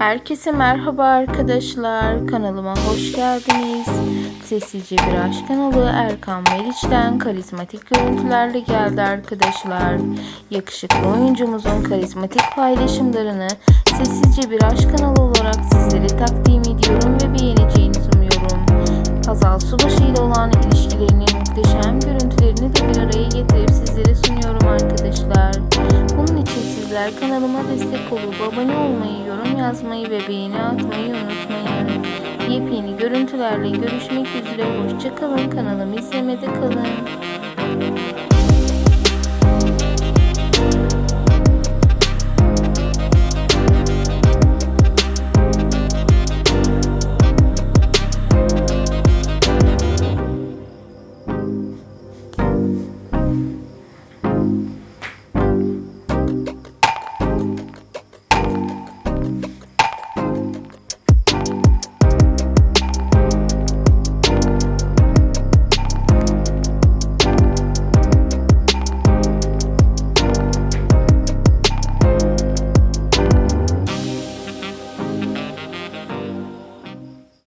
Herkese merhaba arkadaşlar. Kanalıma hoş geldiniz. Sessizce bir aşk kanalı Erkan Meriç'ten karizmatik görüntülerle geldi arkadaşlar. Yakışıklı oyuncumuzun karizmatik paylaşımlarını Sessizce bir aşk kanalı olarak sizlere takdim ediyorum ve beğeneceğinizi umuyorum. Hazal Subaşı ile olan ilişkilerinin sizler kanalıma destek olup abone olmayı, yorum yazmayı ve beğeni atmayı unutmayın. Yepyeni görüntülerle görüşmek üzere. Hoşçakalın. Kanalımı izlemede kalın.